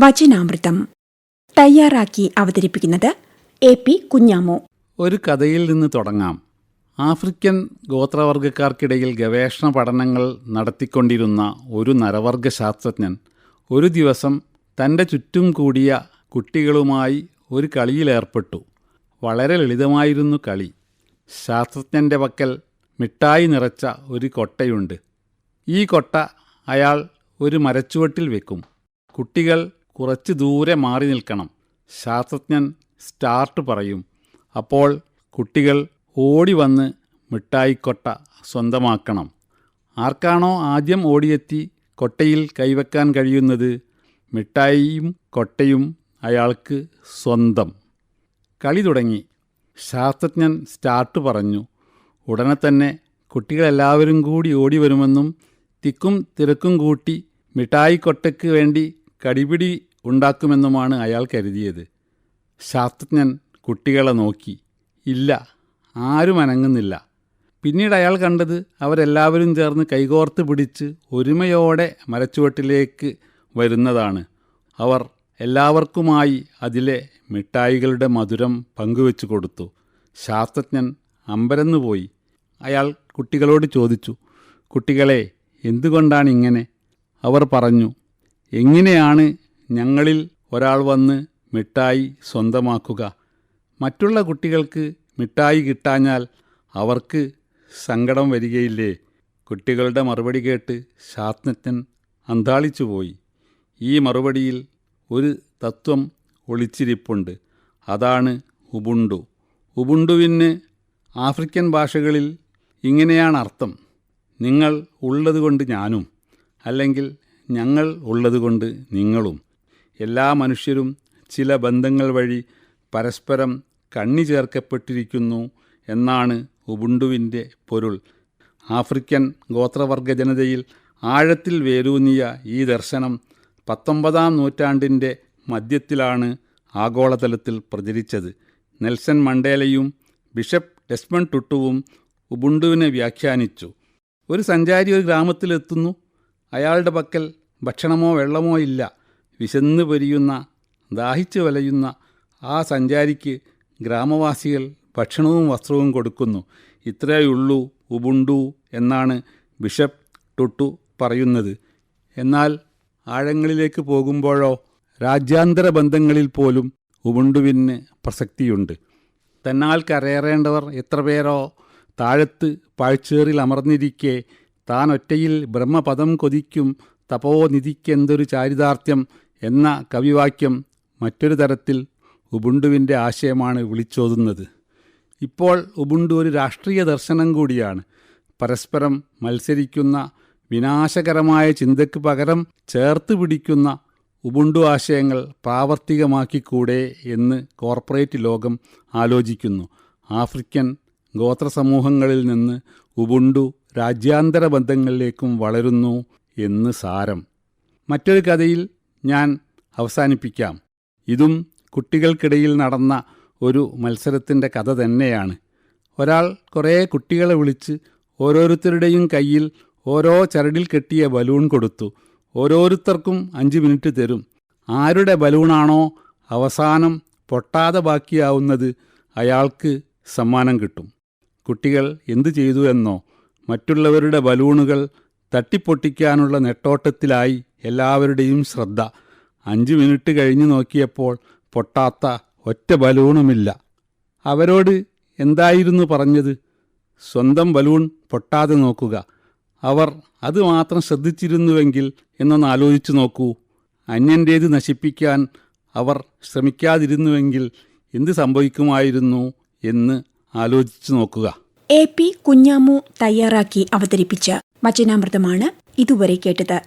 വചനാമൃതം. തയ്യാറാക്കി അവതരിപ്പിക്കുന്നത് A P Kunhamu. ഒരു കഥയിൽ നിന്ന് തുടങ്ങാം. ആഫ്രിക്കൻ ഗോത്രവർഗക്കാർക്കിടയിൽ ഗവേഷണ പഠനങ്ങൾ നടത്തിക്കൊണ്ടിരുന്ന ഒരു നരവർഗ ശാസ്ത്രജ്ഞൻ ഒരു ദിവസം തന്റെ ചുറ്റും കൂടിയ കുട്ടികളുമായി ഒരു കളിയിലേർപ്പെട്ടു വളരെ ലളിതമായിരുന്നു കളി. ശാസ്ത്രജ്ഞന്റെ പക്കൽ മിഠായി നിറച്ച ഒരു കൊട്ടയുണ്ട്. ഈ കൊട്ട അയാൾ ഒരു മരച്ചുവട്ടിൽ വെക്കും. കുട്ടികൾ കുറച്ച് ദൂരെ മാറി നിൽക്കണം. ശാസ്ത്രജ്ഞൻ സ്റ്റാർട്ട് പറയും. അപ്പോൾ കുട്ടികൾ ഓടി വന്ന് മിഠായിക്കൊട്ട സ്വന്തമാക്കണം. ആർക്കാണോ ആദ്യം ഓടിയെത്തി കൊട്ടയിൽ കൈവെക്കാൻ കഴിയുന്നത് മിഠായിയും കൊട്ടയും അയാൾക്ക് സ്വന്തം. കളി തുടങ്ങി. ശാസ്ത്രജ്ഞൻ സ്റ്റാർട്ട് പറഞ്ഞു. ഉടനെ തന്നെ കുട്ടികളെല്ലാവരും കൂടി ഓടി വരുമെന്നും തിക്കും തിരക്കും കൂട്ടി മിഠായിക്കൊട്ടയ്ക്ക് വേണ്ടി കടിപിടി ഉണ്ടാക്കുമെന്നുമാണ് അയാൾ കരുതിയത്. ശാസ്ത്രജ്ഞൻ കുട്ടികളെ നോക്കി. ഇല്ല ആരും അനങ്ങുന്നില്ല. പിന്നീട് അയാൾ കണ്ടത് അവരെല്ലാവരും ചേർന്ന് കൈകോർത്ത് പിടിച്ച് ഒരുമയോടെ മരച്ചുവട്ടിലേക്ക് വരുന്നതാണ്. അവർ എല്ലാവർക്കുമായി അതിലെ മിഠായികളുടെ മധുരം പങ്കുവെച്ചു കൊടുത്തു. ശാസ്ത്രജ്ഞൻ അമ്പരന്നു പോയി അയാൾ കുട്ടികളോട് ചോദിച്ചു കുട്ടികളെ എന്തുകൊണ്ടാണ് ഇങ്ങനെ? അവർ പറഞ്ഞു എങ്ങനെയാണ് ഞങ്ങളിൽ ഒരാൾ വന്ന് മിഠായി സ്വന്തമാക്കുക. മറ്റുള്ള കുട്ടികൾക്ക് മിഠായി കിട്ടാഞ്ഞാൽ അവർക്ക് സങ്കടം വരികയില്ലേ? കുട്ടികളുടെ മറുപടി കേട്ട് ശാസ്ത്രജ്ഞൻ അന്താളിച്ചുപോയി. ഈ മറുപടിയിൽ ഒരു തത്വം ഒളിച്ചിരിപ്പുണ്ട്. അതാണ് ഉബുണ്ടു. ഉബുണ്ടുവിന് ആഫ്രിക്കൻ ഭാഷകളിൽ ഇങ്ങനെയാണ് അർത്ഥം. നിങ്ങൾ ഉള്ളതുകൊണ്ട് ഞാനും അല്ലെങ്കിൽ ഞങ്ങൾ ഉള്ളതുകൊണ്ട് നിങ്ങളും. എല്ലാ മനുഷ്യരും ചില ബന്ധങ്ങൾ വഴി പരസ്പരം കണ്ണി ചേർക്കപ്പെട്ടിരിക്കുന്നു എന്നാണ് ഉബുണ്ടുവിന്റെ പൊരുൾ. ആഫ്രിക്കൻ ഗോത്രവർഗ ജനതയിൽ ആഴത്തിൽ വേരൂന്നിയ ഈ ദർശനം പത്തൊമ്പതാം നൂറ്റാണ്ടിന്റെ മധ്യത്തിലാണ് ആഗോളതലത്തിൽ പ്രചരിച്ചത്. നെൽസൺ മണ്ടേലയും ബിഷപ്പ് ഡെസ്മൺ ടുട്ടുവും ഉബുണ്ടുവിനെ വ്യാഖ്യാനിച്ചു. ഒരു സഞ്ചാരി ഒരു ഗ്രാമത്തിലെത്തുന്നു. അയാളുടെ പക്കൽ ഭക്ഷണമോ വെള്ളമോ ഇല്ല. വിശന്ന് പൊരിയുന്ന ദാഹിച്ചു വലയുന്ന ആ സഞ്ചാരിക്ക് ഗ്രാമവാസികൾ ഭക്ഷണവും വസ്ത്രവും കൊടുക്കുന്നു. ഇത്രയുള്ളൂ ഉബുണ്ടു എന്നാണ് ബിഷപ്പ് ടുട്ടു പറയുന്നത്. എന്നാൽ ആഴങ്ങളിലേക്ക് പോകുമ്പോഴോ രാജ്യാന്തര ബന്ധങ്ങളിൽ പോലും ഉബുണ്ടുവിന് പ്രസക്തിയുണ്ട്. തന്നാൽ കരയേറേണ്ടവർ എത്ര പേരോ താഴത്ത് പാഴ്ചേറിൽ അമർന്നിരിക്കെ താൻ ഒറ്റയിൽ ബ്രഹ്മപദം കൊതിക്കും തപോനിധിക്കെന്തൊരു ചാരിതാർത്ഥ്യം എന്ന കവിവാക്യം മറ്റൊരു തരത്തിൽ ഉബുണ്ടുവിന്റെ ആശയമാണ് വിളിച്ചോതുന്നത്. ഇപ്പോൾ ഉബുണ്ടു ഒരു രാഷ്ട്രീയ ദർശനം കൂടിയാണ്. പരസ്പരം മത്സരിക്കുന്ന വിനാശകരമായ ചിന്തയ്ക്ക് പകരം ചേർത്ത് പിടിക്കുന്ന ഉബുണ്ടു ആശയങ്ങൾ പ്രാവർത്തികമാക്കിക്കൂടെ എന്ന് കോർപ്പറേറ്റ് ലോകം ആലോചിക്കുന്നു. ആഫ്രിക്കൻ ഗോത്ര സമൂഹങ്ങളിൽ നിന്ന് ഉബുണ്ടു രാജ്യാന്തര ബന്ധങ്ങളിലേക്കും വളരുന്നു എന്ന് സാരം. മറ്റൊരു കഥയിൽ ഞാൻ അവസാനിപ്പിക്കാം. ഇതും കുട്ടികൾക്കിടയിൽ നടന്ന ഒരു മത്സരത്തിന്റെ കഥ തന്നെയാണ്. ഒരാൾ കുറേ കുട്ടികളെ വിളിച്ച് ഓരോരുത്തരുടെയും കയ്യിൽ ഓരോ ചരടിൽ കെട്ടിയ ബലൂൺ കൊടുത്തു. ഓരോരുത്തർക്കും അഞ്ച് മിനിറ്റ് തരും. ആരുടെ ബലൂണാണോ അവസാനം പൊട്ടാതെ ബാക്കിയാവുന്നത് അയാൾക്ക് സമ്മാനം കിട്ടും. കുട്ടികൾ എന്തു ചെയ്തു എന്നോ മറ്റുള്ളവരുടെ ബലൂണുകൾ തട്ടിപ്പൊട്ടിക്കാനുള്ള നെട്ടോട്ടത്തിലായി എല്ലാവരുടെയും ശ്രദ്ധ. അഞ്ച് മിനിറ്റ് കഴിഞ്ഞു നോക്കിയപ്പോൾ പൊട്ടാത്ത ഒറ്റ ബലൂണുമില്ല. അവരോട് എന്തായിരുന്നു പറഞ്ഞത്? സ്വന്തം ബലൂൺ പൊട്ടാതെ നോക്കുക. അവർ അത് മാത്രം ശ്രദ്ധിച്ചിരുന്നുവെങ്കിൽ എന്നൊന്ന് ആലോചിച്ചു നോക്കൂ. അന്യന്റേത് നശിപ്പിക്കാൻ അവർ ശ്രമിക്കാതിരുന്നുവെങ്കിൽ എന്ത് സംഭവിക്കുമായിരുന്നു എന്ന് ആലോചിച്ചു നോക്കുക. എ പി കുഞ്ഞാമു തയ്യാറാക്കി അവതരിപ്പിച്ച വചനാമൃതമാണ് ഇതുവരെ കേട്ടത്.